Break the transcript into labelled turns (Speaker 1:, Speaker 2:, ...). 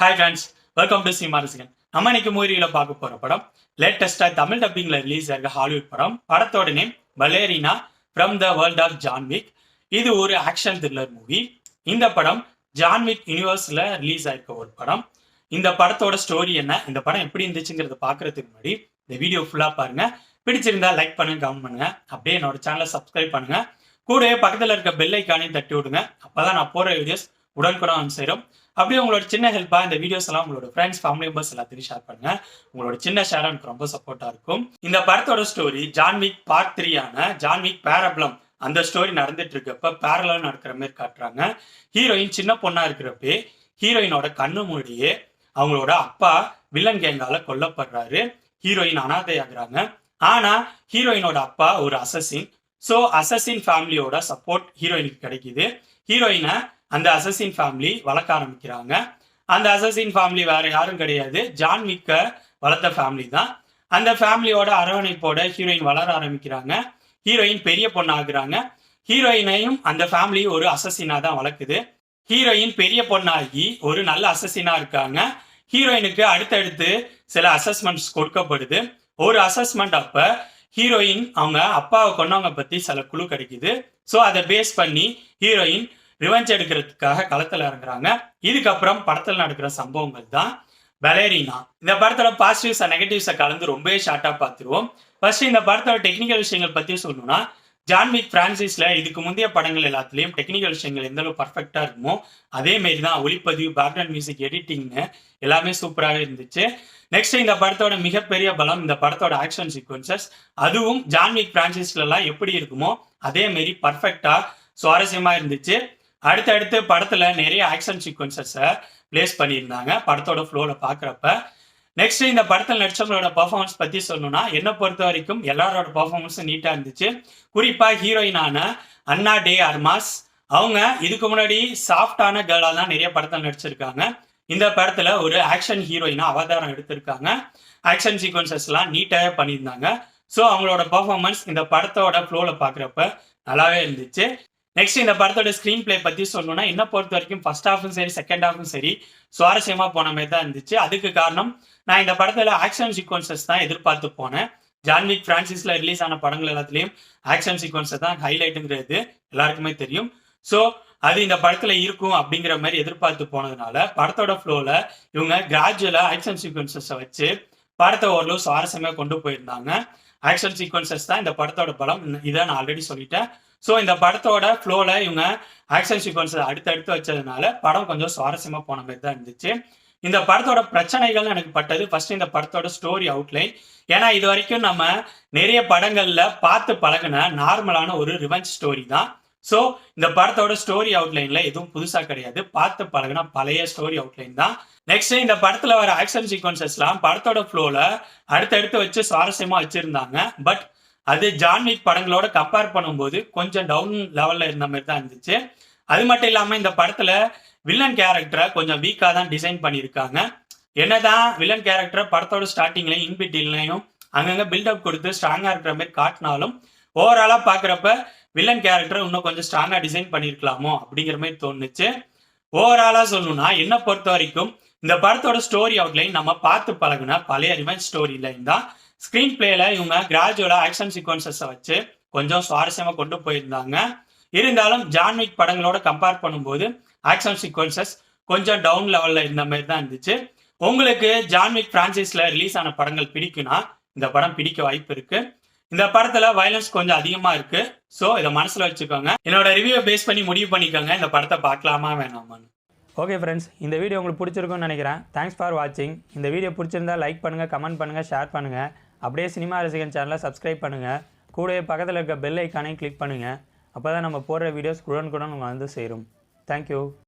Speaker 1: Hi friends welcome to Cinema Rasigan நம்ம இன்னைக்கு மூவியில் பார்க்க போற படம் லேட்டஸ்டாக தமிழ் டப்பிங்ல ரிலீஸ் ஆகிற ஹாலிவுட் படம். படத்தோட name Ballerina from the World of John Wick இது ஒரு ஆக்ஷன் த்ரில்லர் மூவி இந்த படம் ஜான்விக் யூனிவர்ஸ்ல ரிலீஸ் ஆயிருக்க ஒரு படம். இந்த படத்தோட ஸ்டோரி என்ன இந்த படம் எப்படி இருந்துச்சுங்கிறத பார்க்கறதுக்கு முன்னாடி இந்த வீடியோ ஃபுல்லா பாருங்க. பிடிச்சிருந்தா லைக் பண்ணுங்க கமெண்ட் பண்ணுங்க. அப்படியே என்னோட சேனலை சப்ஸ்கிரைப் பண்ணுங்க. கூடவே பக்கத்தில் இருக்க பெல் ஐக்கானையும் தட்டி விடுங்க. அப்போதான் நான் போற வீடியோஸ் உடனுக்குடன் வந்து சேரும். அப்படியே உங்களோட சின்ன ஹெல்ப்பாக இந்த வீடியோஸ் எல்லாம் உங்களோட ஃப்ரெண்ட்ஸ் ஃபேமிலி மெம்பர்ஸ் எல்லாத்தையும் ஷேர் பண்ணுங்க. உங்களோட சின்ன ஷேர் எனக்கு ரொம்ப சப்போர்ட்டாக இருக்கும். இந்த படத்தோட ஸ்டோரி ஜான்விக் பார்ட் த்ரீயான ஜான்விக் பேரப்ளம் அந்த ஸ்டோரி நடந்துட்டு இருக்கப்ப பேரலா நடக்கிற மாதிரி காட்டுறாங்க. ஹீரோயின் சின்ன பொண்ணாக இருக்கிறப்பே ஹீரோயினோட கண்ணு மூடியே அவங்களோட அப்பா வில்லன் கேங்கால கொல்லப்படுறாரு. ஹீரோயின் அனாதை ஆகுறாங்க ஆனா ஹீரோயினோட அப்பா ஒரு அசசின் ஸோ அசசின் ஃபேமிலியோட சப்போர்ட் ஹீரோயினுக்கு கிடைக்குது. ஹீரோயினை அந்த அசசின் ஃபேமிலி வளர்க்க ஆரம்பிக்கிறாங்க. அந்த அசசின் ஃபேமிலி வேற யாரும் கிடையாது. ஜான் விக்க வளர்த்த ஃபேமிலி தான். அந்த ஃபேமிலியோட அரவணைப்போட ஹீரோயின் வளர ஆரம்பிக்கிறாங்க. ஹீரோயின் பெரிய பொண்ணாகிறாங்க. ஹீரோயினையும் அந்த ஃபேமிலி ஒரு அசசினா தான் வளர்க்குது. ஹீரோயின் பெரிய பொண்ணாகி ஒரு நல்ல அசசினா இருக்காங்க. ஹீரோயினுக்கு அடுத்தடுத்து சில அசஸ்மெண்ட்ஸ் கொடுக்கப்படுது. ஒரு அசஸ்மெண்ட் அப்ப ஹீரோயின் அவங்க அப்பாவை கொண்டவங்க பத்தி சில குழு கிடைக்குது. ஸோ அதை பேஸ் பண்ணி ஹீரோயின் ரிவெஞ்ச் எடுக்கிறதுக்காக களத்தில் இறங்குறாங்க. இதுக்கப்புறம் படத்தில் நடக்கிற சம்பவங்கள் தான் பலேரினா இந்த படத்தோட பாசிட்டிவ்ஸ் நெகட்டிவ்ஸை கலந்து ரொம்பவே ஷார்ட்டாக பார்த்துருவோம். ஃபர்ஸ்ட் இந்த படத்தோட டெக்னிக்கல் விஷயங்கள் பற்றி சொல்லணும்னா ஜான்விக் பிரான்சிஸில் இதுக்கு முந்தைய படங்கள் எல்லாத்துலேயும் டெக்னிக்கல் விஷயங்கள் எந்த அளவு இருக்குமோ அதே மாரி தான் ஒளிப்பதிவு பேக்ரவுண்ட் மியூசிக் எடிட்டிங்னு எல்லாமே சூப்பராகவே இருந்துச்சு. நெக்ஸ்ட் இந்த படத்தோட மிகப்பெரிய பலம் இந்த படத்தோட ஆக்ஷன் சீக்வன்சஸ் அதுவும் ஜான்விக் பிரான்சிஸ்லலாம் எப்படி இருக்குமோ அதே மாரி பர்ஃபெக்டாக சுவாரஸ்யமாக இருந்துச்சு. அடுத்தடுத்து படத்துல நிறைய ஆக்ஷன் சீக்வன்சஸை பிளேஸ் பண்ணியிருந்தாங்க. படத்தோட ஃப்ளோல பாக்குறப்ப. நெக்ஸ்ட் இந்த படத்தில் நடிச்சவங்களோட பர்ஃபார்மன்ஸ் பத்தி சொல்லணும்னா என்னை பொறுத்த வரைக்கும் எல்லாரோட பர்ஃபார்மன்ஸும் நீட்டா இருந்துச்சு. குறிப்பா ஹீரோயினான அண்ணா டே அர்மாஸ். அவங்க இதுக்கு முன்னாடி சாஃப்டான கேர்லா தான் நிறைய படத்தில் நடிச்சிருக்காங்க. இந்த படத்துல ஒரு ஆக்ஷன் ஹீரோயினா அவதாரம் எடுத்திருக்காங்க. ஆக்ஷன் சீக்வன்சஸ்லாம் நீட்டாகவே பண்ணியிருந்தாங்க. ஸோ அவங்களோட பர்ஃபார்மன்ஸ் இந்த படத்தோட ஃப்ளோவில் பார்க்குறப்ப நல்லாவே இருந்துச்சு. நெக்ஸ்ட் இந்த படத்தோட ஸ்க்ரீன் பிளே பத்தி சொல்லணும்னா என்ன பொறுத்த வரைக்கும் ஃபர்ஸ்ட் ஹாஃபும் சரி செகண்ட் ஹாஃபும் சரி சுவாரஸ்யமா போன மாதிரி தான் இருந்துச்சு. அதுக்கு காரணம் நான் இந்த படத்துல ஆக்ஷன் சீக்வன்சஸ் தான் எதிர்பார்த்து போனேன். ஜான்விக் பிரான்சிஸ்ல ரிலீஸ் ஆன படங்கள் எல்லாத்துலயும் ஆக்ஷன் சீக்வன்ஸை தான் ஹைலைட்டுங்கிறது எல்லாருக்குமே தெரியும். ஸோ அது இந்த படத்துல இருக்கும் அப்படிங்கிற மாதிரி எதிர்பார்த்து போனதுனால படத்தோட ஃப்ளோல இவங்க கிராஜுவலா ஆக்ஷன் சீக்வன்சஸை வச்சு படத்தை ஓரளவு சுவாரஸ்யமா கொண்டு போயிருந்தாங்க. ஆக்ஷன் சீக்வன்சஸ் தான் இந்த படத்தோட பலம். இதை நான் ஆல்ரெடி சொல்லிட்டேன். ஸோ இந்த படத்தோட ஃப்ளோவில் இவங்க ஆக்ஷன் சீக்வன்ஸ் அடுத்தடுத்து வச்சதுனால படம் கொஞ்சம் சுவாரஸ்யமாக போன மாதிரி தான் இருந்துச்சு. இந்த படத்தோட பிரச்சனைகள் எனக்கு பட்டது ஃபர்ஸ்ட் இந்த படத்தோட ஸ்டோரி அவுட்லைன் ஏன்னா இது வரைக்கும் நம்ம நிறைய படங்கள்ல பார்த்து பழகின நார்மலான ஒரு ரிவெஞ்ச் ஸ்டோரி தான். ஸோ இந்த படத்தோட ஸ்டோரி அவுட்லைன்ல எதுவும் புதுசா கிடையாது. பார்த்து பழகின பழைய ஸ்டோரி அவுட்லைன் தான். நெக்ஸ்ட் இந்த படத்துல வர ஆக்ஷன் சீக்வன்சஸ்லாம் படத்தோட ஃப்ளோல அடுத்தடுத்து வச்சு சுவாரஸ்யமா வச்சிருந்தாங்க. பட் அது ஜான்விக் படங்களோட கம்பேர் பண்ணும்போது கொஞ்சம் டவுன் லெவல்ல இருந்த மாதிரி தான் இருந்துச்சு. அது மட்டும் இல்லாம இந்த படத்துல வில்லன் கேரக்டரை கொஞ்சம் வீக்கா தான் டிசைன் பண்ணியிருக்காங்க. என்னதான் வில்லன் கேரக்டரை படத்தோட ஸ்டார்டிங்லயும் இன்பிட்டிலையும் அங்கங்க பில்டப் கொடுத்து ஸ்ட்ராங்கா இருக்கிற மாதிரி காட்டினாலும் ஓவராலாக பார்க்குறப்ப வில்லன் கேரக்டர் இன்னும் கொஞ்சம் ஸ்ட்ராங்காக டிசைன் பண்ணியிருக்கலாமோ அப்படிங்கிற மாதிரி தோணுச்சு. ஓவராலாக சொல்லணும்னா என்ன பொறுத்த வரைக்கும் இந்த படத்தோட ஸ்டோரி அவுட்லைன் நம்ம பார்த்து பழகுனா பழைய ரிவெஞ்ச் ஸ்டோரி லைன் தான். ஸ்க்ரீன் பிளேல இவங்க கிராஜுவலா ஆக்ஷன் சீக்வன்சஸை வச்சு கொஞ்சம் சுவாரஸ்யமாக கொண்டு போயிருந்தாங்க. இருந்தாலும் ஜான்விக் படங்களோட கம்பேர் பண்ணும்போது ஆக்ஷன் சீக்வன்சஸ் கொஞ்சம் டவுன் லெவலில் இருந்த மாதிரி தான் இருந்துச்சு. உங்களுக்கு ஜான்விக் பிரான்சைஸில் ரிலீஸ் ஆன படங்கள் பிடிக்கும்னா இந்த படம் பிடிக்க வாய்ப்பு இருக்குது இந்த படத்துல வயலன்ஸ் கொஞ்சம் அதிகமா இருக்கு. ஸோ இதை மனசுல வச்சுக்கோங்க. என்னோட ரிவ்யூ பேஸ் பண்ணி முடிவு பண்ணிக்கோங்க. இந்த படத்தை பார்க்கலாமா வேணாமான்னு.
Speaker 2: ஓகே ஃப்ரெண்ட்ஸ் இந்த வீடியோ உங்களுக்கு பிடிச்சிருக்கும்னு நினைக்கிறேன். தேங்க்ஸ் ஃபார் வாட்சிங் இந்த வீடியோ பிடிச்சிருந்தா லைக் பண்ணுங்கள் கமெண்ட் பண்ணுங்கள் ஷேர் பண்ணுங்கள் அப்படியே சினிமா ரசிகன் சேனலை சப்ஸ்கிரைப் பண்ணுங்கள் கூடவே பக்கத்தில் இருக்க பெல் ஐக்கானையும் கிளிக் பண்ணுங்கள் அப்போ தான் நம்ம போடுற வீடியோஸ் குடன் குடன் உங்களை வந்து சேரும். தேங்க்யூ